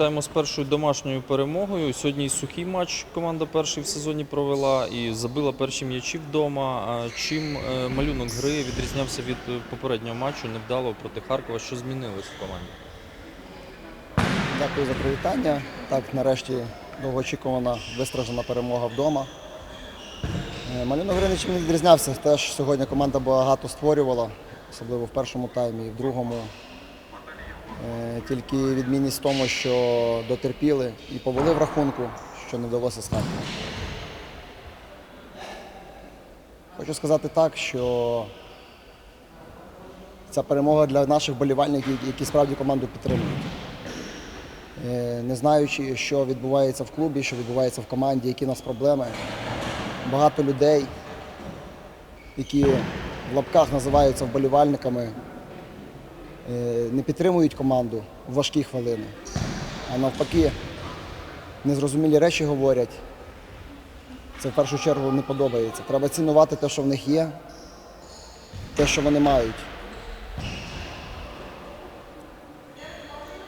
Вітаємо з першою домашньою перемогою. Сьогодні сухий матч команда перший в сезоні провела і забила перші м'ячі вдома. Чим е, малюнок гри відрізнявся від е, попереднього матчу невдало проти Харкова? Що змінилось в команді? Дякую за привітання. Так, нарешті довгоочікувана вистражена перемога вдома. Е, Малюнок гри нічим не відрізнявся. Теж сьогодні команда багато створювала, особливо в першому таймі і в другому. Е, Тільки відмінність в тому, що дотерпіли і повели в рахунку, що не вдалося Харкова. Хочу сказати так, що ця перемога для наших болівальників, які справді команду підтримують. Е, не знаючи, що відбувається в клубі, що відбувається в команді, які в нас проблеми. Багато людей, які в лапках називаються вболівальниками, не підтримують команду в важкі хвилини, а навпаки, незрозумілі речі говорять. Це в першу чергу не подобається. Треба цінувати те, що в них є, те, що вони мають.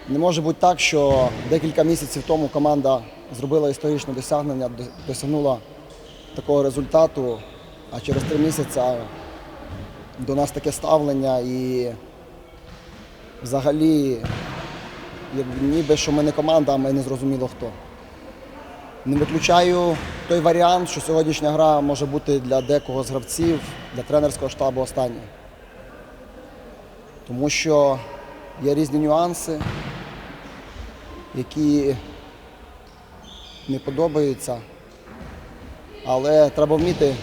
Не може бути так, що декілька місяців тому команда зробила історичне досягнення, досягнула такого результату, а через три місяці до нас таке ставлення і взагалі як ніби що ми не команда, а ми не зрозуміло хто. Не виключаю той варіант, що сьогоднішня гра може бути для декого з гравців, для тренерського штабу останньою. Тому що є різні нюанси, які не подобаються, але треба вміти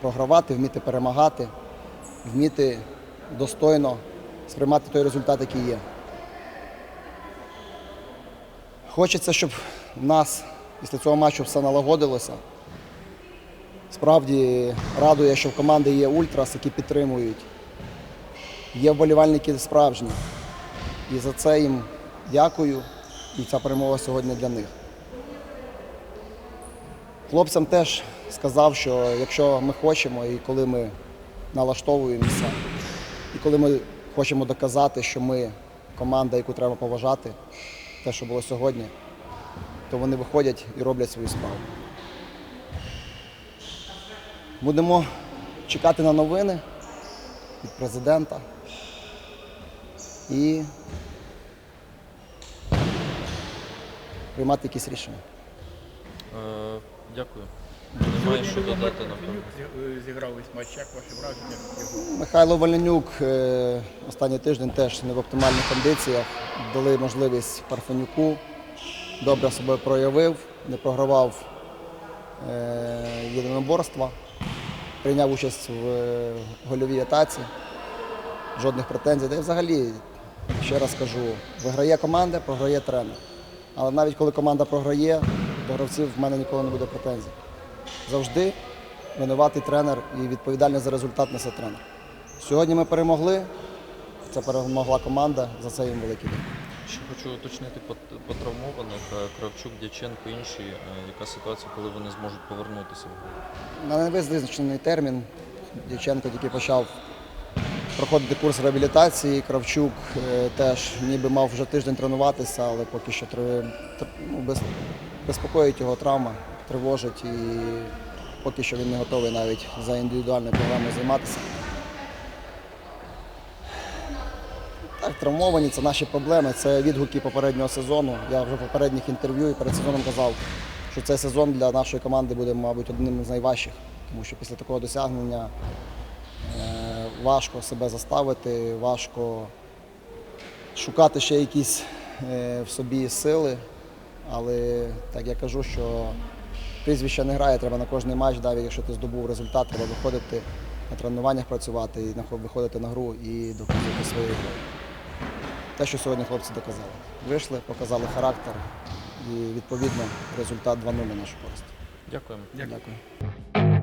програвати, вміти перемагати, вміти достойно сприймати той результат, який є. Хочеться, щоб в нас після цього матчу все налагодилося. Справді радує, що в команди є ультрас, які підтримують. Є вболівальники справжні. І за це їм дякую. І ця перемога сьогодні для них. Хлопцям теж сказав, що якщо ми хочемо і коли ми налаштовуємося, і коли ми хочемо доказати, що ми команда, яку треба поважати, те, що було сьогодні, то вони виходять і роблять свою справу. Будемо чекати на новини від президента і приймати якісь рішення. Е, Дякую. Немає що додати, напевно. Зіграв весь матч. Як ваші враження? Михайло Валенюк е, останній тиждень теж не в оптимальних кондиціях. Дали можливість Парфенюку. Добре себе проявив, не програвав е, єдиноборства, прийняв участь в е, гольовій атаці. Жодних претензій. Та й взагалі, ще раз кажу, виграє команда, програє тренер. Але навіть коли команда програє, до гравців в мене ніколи не буде претензій. Завжди винуватий тренер і відповідальність за результат несе тренер. Сьогодні ми перемогли. Це перемогла команда, за це їм великий дякую. Ще хочу уточнити по, травмованих е, Кравчук, Дяченко, інші. Е, Яка ситуація, коли вони зможуть повернутися? На невизначений термін Дівченко тільки почав проходити курс реабілітації. Кравчук е, теж ніби мав вже тиждень тренуватися, але поки що ну, безпокоїть його травма, тривожить і поки що він не готовий навіть за індивідуальною програмою займатися. Так, травмовані це наші проблеми, це відгуки попереднього сезону. Я вже в попередніх інтерв'ю і перед сезоном казав, що цей сезон для нашої команди буде, мабуть, одним з найважчих, тому що після такого досягнення е, важко себе заставити, важко шукати ще якісь е, в собі сили. Але так я кажу, що прізвище не грає, треба на кожний матч, навіть якщо ти здобув результат, треба виходити на тренуваннях працювати, і виходити на гру і доказувати свою гру. Те, що сьогодні хлопці доказали. Вийшли, показали характер і відповідно результат 2-0 на нашу користь. Дякуємо. Дякую.